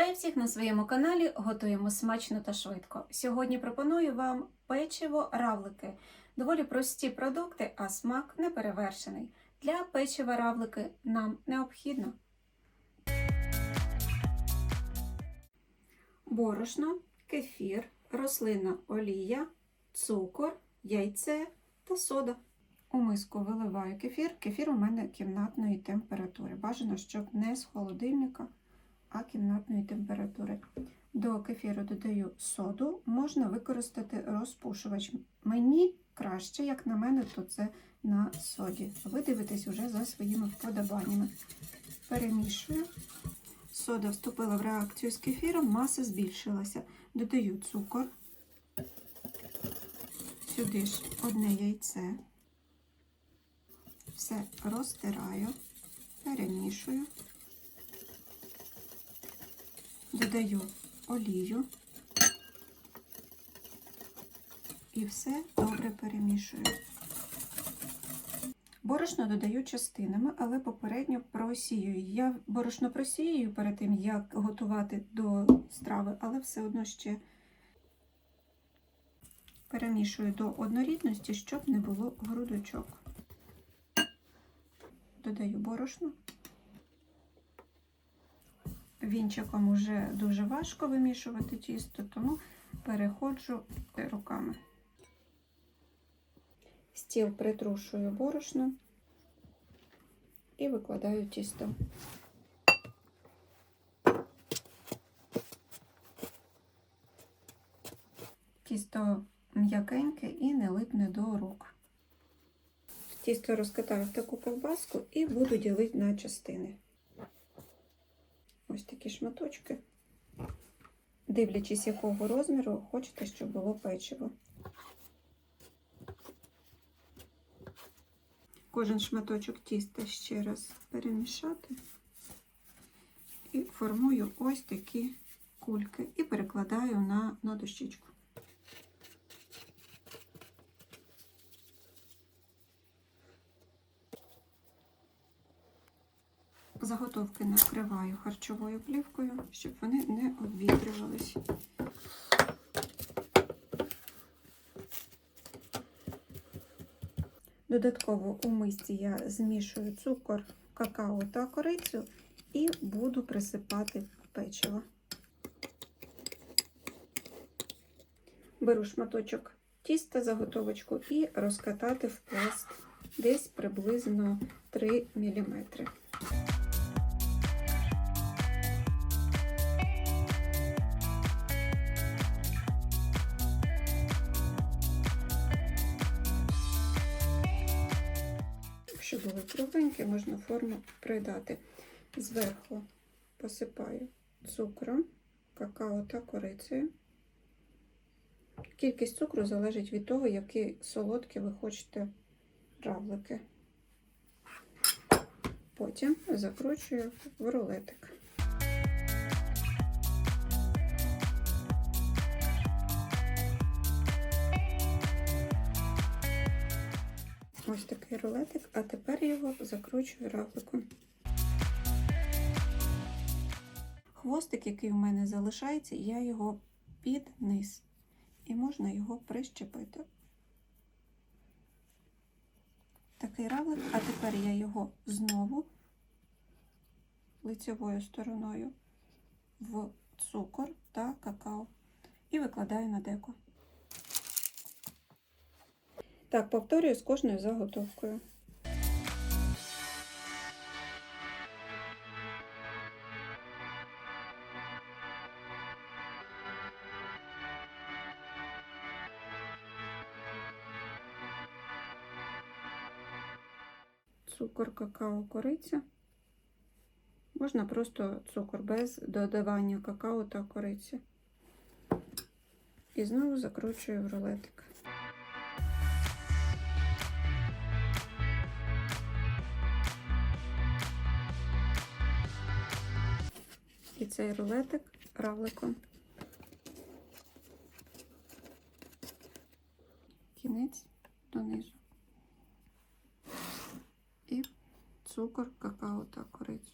Вітаю всіх на своєму каналі. Готуємо смачно та швидко. Сьогодні пропоную вам печиво равлики. Доволі прості продукти, а смак не перевершений. Для печива равлики нам необхідно борошно, кефір, рослинна олія, цукор, яйце та сода. У миску виливаю кефір. Кефір у мене кімнатної температури. Бажано, щоб не з холодильника, а кімнатної температури. До кефіру додаю соду, можна використати розпушувач. Мені краще, як на мене, то це на соді. Ви дивитесь уже за своїми вподобаннями. Перемішую. Сода вступила в реакцію з кефіром, маса збільшилася. Додаю цукор. Сюди ж одне яйце. Все розтираю, перемішую, додаю олію і все добре перемішую. Борошно додаю частинами, але попередньо просіюю. Я борошно просіюю перед тим, як готувати до страви, але все одно ще перемішую до однорідності, щоб не було грудочок. Додаю борошно. Вінчиком уже дуже важко вимішувати тісто, тому переходжу руками. Стіл притрушую борошно і викладаю тісто. Тісто м'якеньке і не липне до рук. Тісто розкатаю в таку ковбаску і буду ділити на частини. Такі шматочки. Дивлячись, якого розміру хочете, щоб було печиво. Кожен шматочок тіста ще раз перемішати і формую ось такі кульки і перекладаю на, на дощечку. Заготовки накриваю харчовою плівкою, щоб вони не обвітрювались. Додатково у мисці я змішую цукор, какао та корицю і буду присипати печиво. Беру шматочок тіста заготовочку і розкатати в пласт десь приблизно 3 мм. Якщо були кругленькі, можна форму придати. Зверху посипаю цукром, какао та корицею. Кількість цукру залежить від того, які солодкі ви хочете равлики. Потім закручую в рулетик. Ось такий рулетик, а тепер його закручую равликом. Хвостик, який у мене залишається, я його під низ. І можна його прищепити. Такий равлик, а тепер я його знову лицевою стороною в цукор та какао і викладаю на деко. Так, повторюю з кожною заготовкою. Цукор, какао, кориця. Можна просто цукор без додавання какао та кориці. І знову закручую в рулетик. Цей рулетик равликом. Кінець донизу. І цукор, какао та корицю.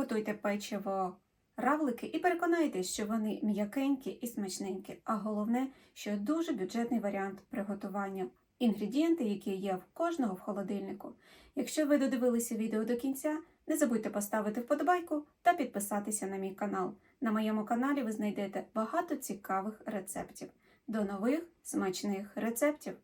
Приготуйте печиво равлики і переконайтесь, що вони м'якенькі і смачненькі. А головне, що дуже бюджетний варіант приготування. Інгредієнти, які є в кожного в холодильнику. Якщо ви додивилися відео до кінця, не забудьте поставити вподобайку та підписатися на мій канал. На моєму каналі ви знайдете багато цікавих рецептів. До нових смачних рецептів!